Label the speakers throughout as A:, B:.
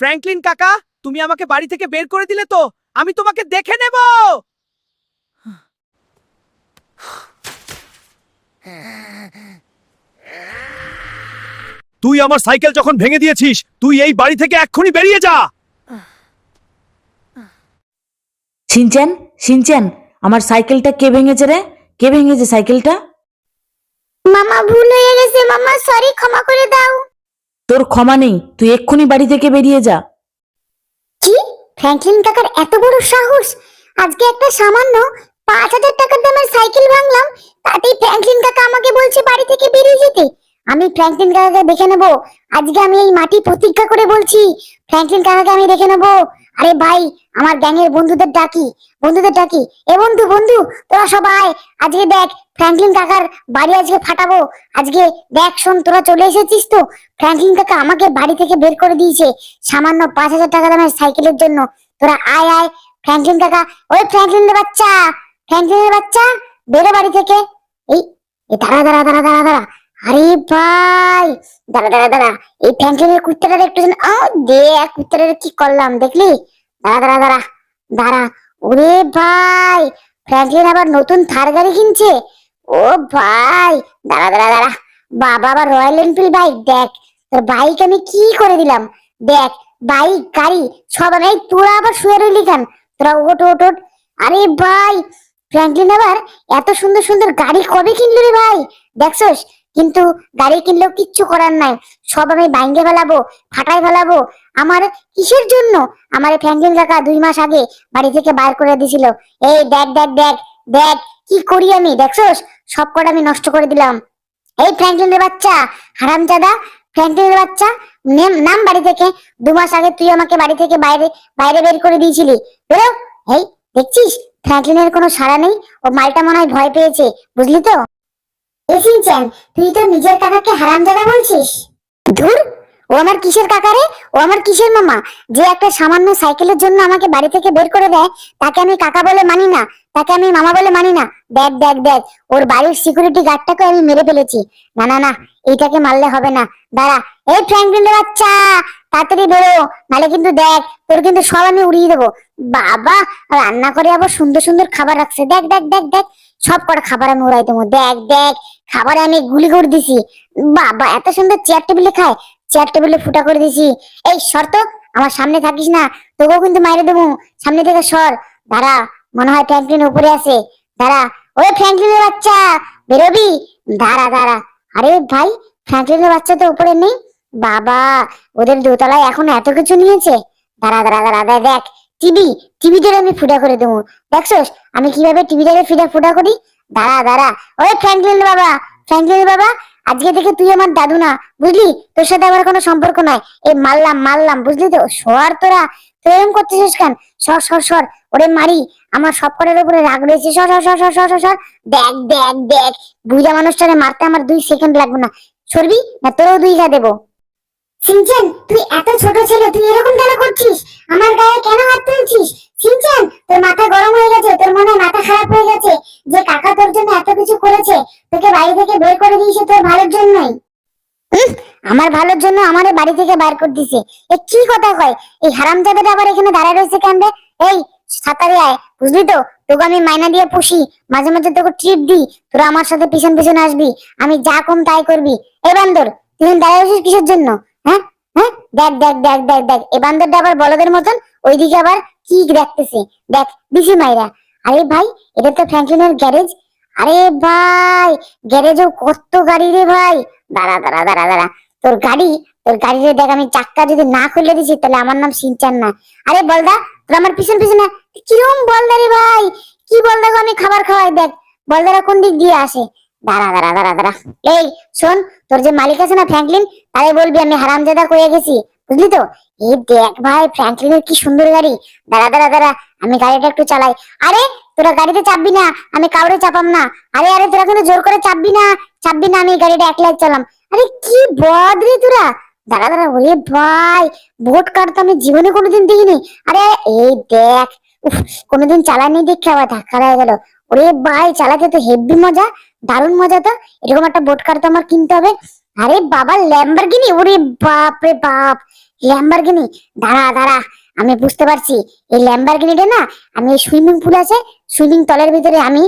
A: Franklin কাকা তুমি আমাকে বাড়ি থেকে বের করে দিলে তো আমি তোমাকে দেখে নেব! তুই আমার সাইকেল যখন ভেঙে দিয়েছিস তুই এই বাড়ি থেকে এক্ষুনি বেরিয়ে যা!
B: সিনচ্যান সিনচ্যান আমার সাইকেলটা কে ভেঙেছে রে? কে ভেঙেছে সাইকেলটা?
C: মামা ভুল হয়ে গেছে মামা সরি ক্ষমা করে দাও।
B: তোর ক্ষমা নেই, তুই এক্ষুনি বাড়ি থেকে বেরিয়ে যা।
C: কি? ফ্র্যাঙ্কলিন কাকার এত বড় সাহস? আজকে একটা সামান্য পাঁচ হাজার টাকার দামের সাইকেল ভাঙলাম, তাতেই ফ্র্যাঙ্কলিন কাকা আমাকে বলছে বাড়ি থেকে বেরিয়ে যেতে। আমি ফ্র্যাঙ্কলিন কাকাকে দেখে নেব। আজকে আমি এই মাটি প্রতিজ্ঞা করে বলছি, ফ্র্যাঙ্কলিন কাকাকে আমি দেখে নেব। আরে ভাই, আমার গ্যাংয়ের বন্ধুদের ডাকি বন্ধুদের ডাকি। এ বন্ধু বন্ধু, তোরা সবাই আজকে দেখ, ফ্র্যাঙ্কলিন কাকার বাড়ি আজকে ফাটাবো। আজকে দেখ, শোন, তোরা চলে এসেছিস তো? ফ্র্যাঙ্কলিন কাকা আমাকে বাড়ি থেকে বের করে দিয়েছে সামান্য পাঁচ হাজার টাকা দামের সাইকেলের জন্য। তোরা আয় আয়। ফ্র্যাঙ্কলিন কাকা, ওই ফ্র্যাঙ্কলিনের বাচ্চা ফ্র্যাঙ্কলিনের বাচ্চা, বেরো বাড়ি থেকে। এই দাঁড়া দাঁড়া দাঁড়া দাঁড়া দাঁড়া। আরে ভাই দাঁড়া দাঁড়া দাঁড়া এই ফ্র্যাঙ্কলিনের কুত্তাটার একটু আহ, দে কুত্তাটার কি করলাম দেখলি? দাঁড়া দাঁড়া দাঁড়া দাঁড়া ওরে ভাই ফ্র্যাঙ্কলিন আবার নতুন থার গাড়ি কিনছে? ও ভাই দাঁড়া দাঁড়া দাঁড়া বাবা আবার রয়্যাল এনফিল্ড বাইক দেখ তোর বাইক আমি কি করে দিলাম? দেখ বাইক গাড়ি সব আমি তোরা আবার শুয়ে রইলি কেন? তোরা ওট ওট ওট আরে ভাই ফ্র্যাঙ্কলিন আবার এত সুন্দর সুন্দর গাড়ি কবে কিনলি রে ভাই? দেখছস? কিন্তু গাড়ি কিনলেও কিচ্ছু করার নাই। সব আমি বাইঙ্গে ফেলাবো ফাটাই ফেলাবো। আমার কিসের জন্য? আমার এই ফ্র্যাঙ্কলিন কাকা দুই মাস আগে বাড়ি থেকে বাইর করে দিছিল। এই দেখ দেখ দেখ দেখ, কি করি আমি? দেখছস? সব কটা আমি নষ্ট করে দিলাম। এই ফ্র্যাঙ্কলিনের বাচ্চা, হারামজাদা ফ্র্যাঙ্কলিনের বাচ্চা, নেম, নাম বাড়ি থেকে। দু মাস আগে তুই আমাকে বাড়ি থেকে বাইরে বাইরে বের করে দিয়েছিলি। বেরো। এই দেখছিস? ফ্র্যাঙ্কলিনের কোনো সাড়া নেই? ও মালটা মনে হয় ভয় পেয়েছে, বুঝলি তো? এসিনচ্যান তুই তো নিজের কাকাকে হারামজাদা বলছিস? ধুর, ও আমার কিসের কাকা রে? ও আমার কিসের মামা? যে একটা সামান্য সাইকেলের জন্য আমাকে বাড়ি থেকে বের করে দেয়, তাকে আমি কাকা বলে মানি না, তাকে আমি মামা বলে মানি না। দেখ দেখ দেখ, ওর বাড়ির সিকিউরিটি গার্ডটাকে আমি মেরে ফেলেছি। না না না, এইটাকে মারলে হবে না। দাঁড়া, এই ফ্র্যাঙ্কলিনের বাচ্চা, তাড়াতাড়ি বেরো, নালে কিন্তু দেখ, তোর কিন্তু সব আমি উড়িয়ে দেবো। বাবা, রান্না করে আবার সুন্দর সুন্দর খাবার রাখছে। দেখ দেখ দেখ দেখ সব কটা খাবার আমি উড়াই দেবো। দেখ দেখ, খাবারে আমি গুলি করে দিছি। বাবা, এত সুন্দর চেয়ার টেবিলে খায়। চেয়ার টেবিলে ফুটা করে দিছি। এই শর্ত আমার সামনে থাকিস না। তোকেও কিন্তু মাইরে দেবো। সামনে থেকে সর। দাঁড়া, মনে হয় ফ্র্যাঙ্কলিন উপরে আছে। দাঁড়া ওই ফ্র্যাঙ্কলিনের বাচ্চা, বেরোবি? দাঁড়া দাঁড়া। আরে ভাই ফ্র্যাঙ্কলিনের বাচ্চা তো উপরে নেই। বাবা, ওদের দোতলায় এখন এত কিছু নিয়েছে। দাঁড়া দাঁড়া দাঁড়া দেখ। টিভি, টিভিটারে আমি ফুটা করে দেবো। দেখছোস? আমি কীভাবে টিভিটারে ফিটা ফুটা করি? দাঁড়া দাঁড়া। ওই ফ্র্যাঙ্কলিন বাবা ফ্র্যাঙ্কলিন বাবা, আজকে থেকে তুই আমার দাদু না, বুঝলি? তোর সাথে আমার কোনো সম্পর্ক নাই। এই মারলাম মারলাম, বুঝলি তো? সর তোরা, তুই এরকম করতেছিস কেন? সর সর সর, ওরে মারি। আমার সব কটার উপরে রাগ রয়েছে। সর সর সর সর সর সর দেখ দেখ দেখ। বুঝা মানুষটারে মারতে আমার দুই সেকেন্ড লাগবে না। সরবি, না তোরও দুই ঘা দেবো। সিনচেন, তুই এত ছোট ছেলে, তুই এরকম কেন করছিস? আমার গায়ে কেন হাত তুলছিস? সিনচেন, তোর মাথা গরম হয়ে গেছে, তোর মনে মাথা খারাপ হয়ে গেছে, যে কাকা তোর জন্য এত কিছু করেছে, তোকে বাড়ি থেকে বের করে দিয়েছে তোর ভালোর জন্যই। আমার ভালোর জন্য আমারে বাড়ি থেকে বার করে দিছে। এ কি কথা কয়? এই হারামজাদাটা আবার এখানে দাঁড়ায় রয়েছে কেন রে? এই, সাঁতারে আয়, বুঝলি তো? তোকে আমি মাইনা দিয়ে পুষি, মাঝে মাঝে তোকে ট্রিপ দিই, তোরা আমার সাথে পিছন পিছন আসবি, আমি যা কম তাই করবি। এই বান্দর, তুই দাঁড়ায় কিসের জন্য? হ্যাঁ? হ্যাঁ? দেখ দেখ দেখ দেখ দেখ। এই বান্দরটা আবার বলদের মতন ওইদিকে আবার কি দেখতেছে। দেখ মাইরা। আরে ভাই, এটা তো ফ্র্যাঙ্কলিনের গ্যারেজ। আরে ভাই কত গাড়ি রে ভাই? দাঁড়া দাঁড়া দাঁড়া দাঁড়া। তোর গাড়ি, তোর গাড়িতে দেখ, আমি চাক্কা যদি না খুলে দিছি, তাহলে আমার নাম সিনচান না। আরে বলদা, তোর আমার পিছন, পিছনে কিরম বলদা রে ভাই? কি বলদা আমি খাবার খাওয়াই, দেখ। বলদারা কোন দিক দিয়ে আসে? দাঁড়া দাঁড়া দাঁড়া দাঁড়া। এই, শোন, তোর যে মালিক আছে না ফ্র্যাঙ্কলিন বলবি, আমি হারামজাদা কয়ে গেছি। বুঝলি তো? এই দেখ ভাই, ফ্র্যাঙ্কলিনের কি সুন্দর গাড়ি। দাঁড়া দাঁড়া দাঁড়া, আমি গাড়িটা একটু চালাই। আরে, তোরা গাড়িতে চাপবি না, আমি কাউরে চাপাম না। আরে আরে, তোরা কিন্তু জোর করে চাপবি না চাপবি না, আমি গাড়িটা একলাই চালাম। আরে, কি তোরা? দাঁড়া দাঁড়া, ওরে ভাই ভোট কার্ড তো আমি জীবনে কোনোদিন দেখিনি। আরে, এই দেখ, উফ, কোনোদিন চালানি দেখে আবার ধাক্কা হয়ে গেল। ওরে ভাই, চালাতে তো হেভি মজা। দারুণ মজা তো। এরকম একটা বোট কার তো আমার কিনতে হবে। আরে বাবা ল্যাম্বরগিনি ওরে বাপ রে বাপ। ল্যাম্বারগিনি দাঁড়া দাঁড়া, আমি বুঝতে পারছি। এই ল্যাম্বারগিনিটা না, আমি সুইমিং পুল আছে সুইমিং তলের ভিতরে আমি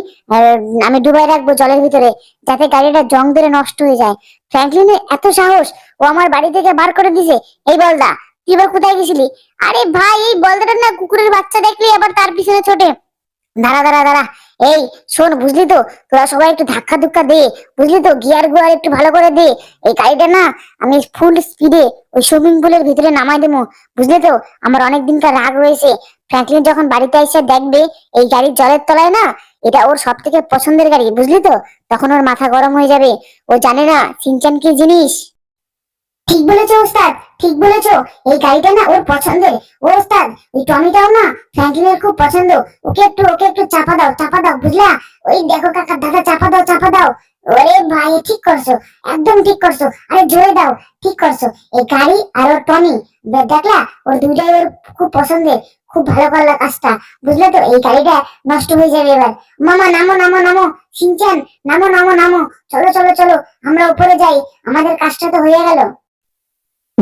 C: আমি ডুবাই রাখব জলের ভিতরে, যাতে গাড়িটা জং ধরে নষ্ট হয়ে যায়। ফ্র্যাঙ্কলিনের এত সাহস, ও আমার বাড়ি থেকে বার করে দিছে এই বলদা, তুই এবার কোথায় গেছিলি? আরে ভাই, এই বলদাটা না কুকুরের বাচ্চা দেখলি আবার তার পিছনে ছোটে। দাঁড়া দাঁড়া দাঁড়া। এই, শোন, বুঝলি তো? তোরা সবাই একটু ধাক্কা ধুক্কা দে। বুঝলি তো? গিয়ার গুয়ার একটু ভালো করে দে। এই গাড়িটা না, আমি ফুল স্পিডে ওই সুইমিং পুলের ভিতরে নামাই দেবো। বুঝলি তো? আমার অনেক দিনকার রাগ রয়েছে। ফ্র্যাঙ্কলিন যখন বাড়িতে এসে দেখবে এই গাড়ির জলের তলায় না, এটা ওর সব থেকে পছন্দের গাড়ি, বুঝলি তো? তখন ওর মাথা গরম হয়ে যাবে। ও জানে না সিনচান কি জিনিস। ঠিক বলেছ, ওস্তাদ, ঠিক বলেছ। এই গাড়িটা না ওর পছন্দের। ও, ওস্তাদ, ওই টমিটাও না ফ্র্যাঙ্কলিনের খুব পছন্দ। ওকে একটু ওকে একটু চাপা দাও চাপা দাও, বুঝলা? ওই দেখো কাকা, দাদা, চাপা দাও চাপা দাও। ওরে ভাই, ঠিক করছ, একদম ঠিক করছ। আরে জোরে দাও, ঠিক করছ। এই গাড়ি আর ওর টমি দেখলা? ওর দুইটাই ওর খুব পছন্দের, খুব ভালো করলা কাজটা, বুঝলে তো? এই গাড়িটা নষ্ট হয়ে যাবে এবার। মামা, নামো নামো নামো, সিনচান, নামো নামো নামো। চলো চলো চলো, আমরা উপরে যাই, আমাদের কাজটা তো হয়ে গেল।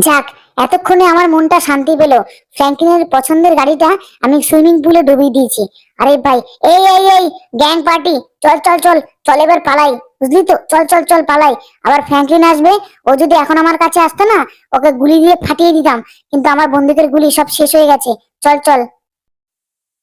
C: যাক, এতক্ষণে আমার মনটা শান্তি পেল। ফ্র্যাঙ্কলিনের পছন্দের গাড়িটা আমি সুইমিং পুলে ডুবিয়ে দিয়েছি। আরে ভাই, এই এই এই, গ্যাং পার্টি, চল চল চল চল এবার পালাই। বুঝলি তো? চল চল চল, পালাই। আবার ফ্র্যাঙ্কলিন আসবে, ও যদি এখন আমার কাছে আসতো না, ওকে গুলি দিয়ে ফাটিয়ে দিতাম। কিন্তু আমার বন্দুকের গুলি সব শেষ হয়ে গেছে। চল চল।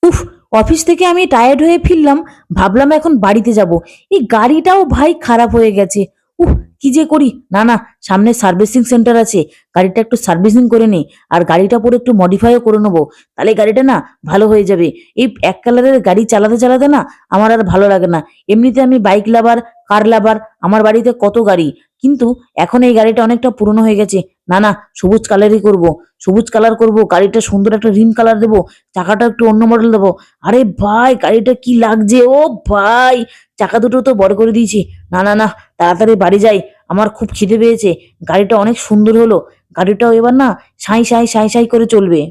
B: উফ, অফিস থেকে আমি টায়ার্ড হয়ে ফিরলাম। ভাবলাম এখন বাড়িতে যাব। এই গাড়িটাও ভাই খারাপ হয়ে গেছে। উফ কি যে করি? না না, সামনে সার্ভিসিং সেন্টার আছে। গাড়িটা একটু সার্ভিসিং করে নিই। আর গাড়িটা পরে একটু মডিফাইও করে নেব। তাহলে গাড়িটা না ভালো হয়ে যাবে। এই এক কালারের গাড়ি চালাতে চালাতে না আমার আর ভালো লাগে না। এমনিতে আমি বাইক লাভার কার লাভার আমার বাড়িতে কত গাড়ি। কিন্তু এখন এই গাড়িটা অনেকটা পুরনো হয়ে গেছে। না না, সবুজ কালারই করব। সবুজ কালার করব, গাড়িটা সুন্দর একটা রিম কালার দেবো, চাকাটা একটু অন্য মডেল দেবো। আরে ভাই, গাড়িটা কি লাগছে? ও ভাই, চাকা দুটো তো বড় করে দিয়েছি। না না না তাড়াতাড়ি বাড়ি যাই। আমার খুব খিদে পেয়েছে। গাড়িটা অনেক সুন্দর হলো। গাড়িটাও এবার না সাঁই সাঁই সাঁই সাঁই করে চলবে।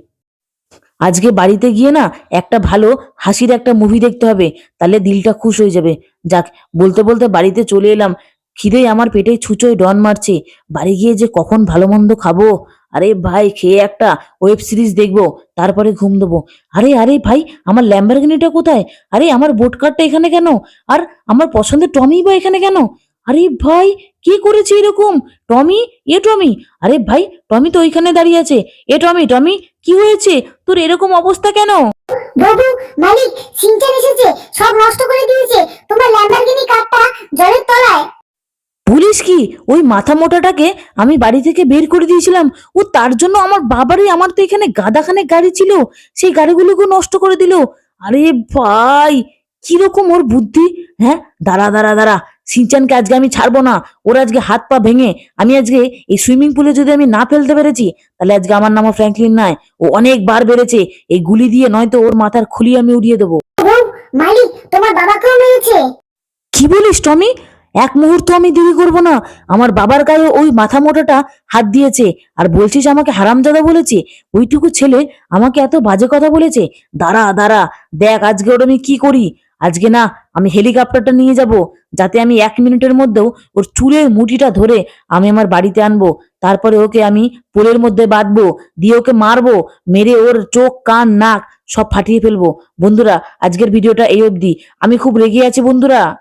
B: আজকে বাড়িতে গিয়ে না একটা ভালো হাসির একটা মুভি দেখতে হবে। তাহলে দিলটা খুশ হয়ে যাবে। যাক, বলতে বলতে বাড়িতে চলে এলাম। খিদেই আমার পেটে ছুঁচোয় ডন মারছে। বাড়ি গিয়ে যে কখন ভালো মন্দ খাব? আরে ভাই, খেয়ে একটা ওয়েব সিরিজ দেখব। তারপরে ঘুম দেবো। আরে আরে ভাই, আমার ল্যাম্বারগিনিটা কোথায়? আরে, আমার বোট কারটা এখানে কেন? আর আমার পছন্দের টমি বা এখানে কেন? আরে ভাই কি করেছে এরকম? টমি? এ টমি? আরে ভাই টমি তো ওইখানে দাঁড়িয়ে আছে। এ টমি টমি কি হয়েছে? তোর এরকম অবস্থা কেন?
C: বাবু মালিক সিনচান এসেছে সব নষ্ট করে দিয়েছে। তোমার ল্যাম্বরগিনি কারটা জলের তলায়।
B: বলিস কি? ওই মাথা মোটাটাকে আমি বাড়ি থেকে বের করে দিয়েছিলাম। ও তার জন্য আমার বাবারই আমার তো এখানে গাদাখানে গাড়ি ছিল। সেই গাড়িগুলোকে নষ্ট করে দিল। আরে ভাই কীরকম ওর বুদ্ধি? হ্যাঁ? দাঁড়া দাঁড়া দাঁড়া। সিনচানকে আজকে আমি ছাড়বো না। ওর আজকে হাত পা ভেঙে আমি আজকে এই সুইমিং পুলে যদি আমি না ফেলতে পেরেছি তাহলে আজকে আমার নামও ফ্র্যাঙ্কলিন নয়। ও অনেকবার বেড়েছে। এই গুলি দিয়ে নয়তো ওর মাথার খুলি আমি উড়িয়ে দেবো।
C: বউ মালিক তোমার বাবাকেও মেরেছে।
B: কি বলিস টমি? এক মুহূর্ত আমি দেরি করব না। আমার বাবার গায়ে ওই মাথা মোটাটা হাত দিয়েছে। আর বলছিস আমাকে হারামজাদা বলেছে? ওইটুকু ছেলে আমাকে এত বাজে কথা বলেছে? দাঁড়া দাঁড়া। দেখ আজকে ওটা আমি কি করি? আজকে না আমি হেলিকপ্টারটা নিয়ে যাব, যাতে আমি এক মিনিটের মধ্যেও ওর চুলের মুটিটা ধরে আমি আমার বাড়িতে আনব। তারপরে ওকে আমি পোলের মধ্যে বাঁধবো, দিয়ে ওকে মারবো, মেরে ওর চোখ, কান, নাক সব ফাটিয়ে ফেলব। বন্ধুরা, আজকের ভিডিওটা এই অবধি। আমি খুব রেগে আছি, বন্ধুরা।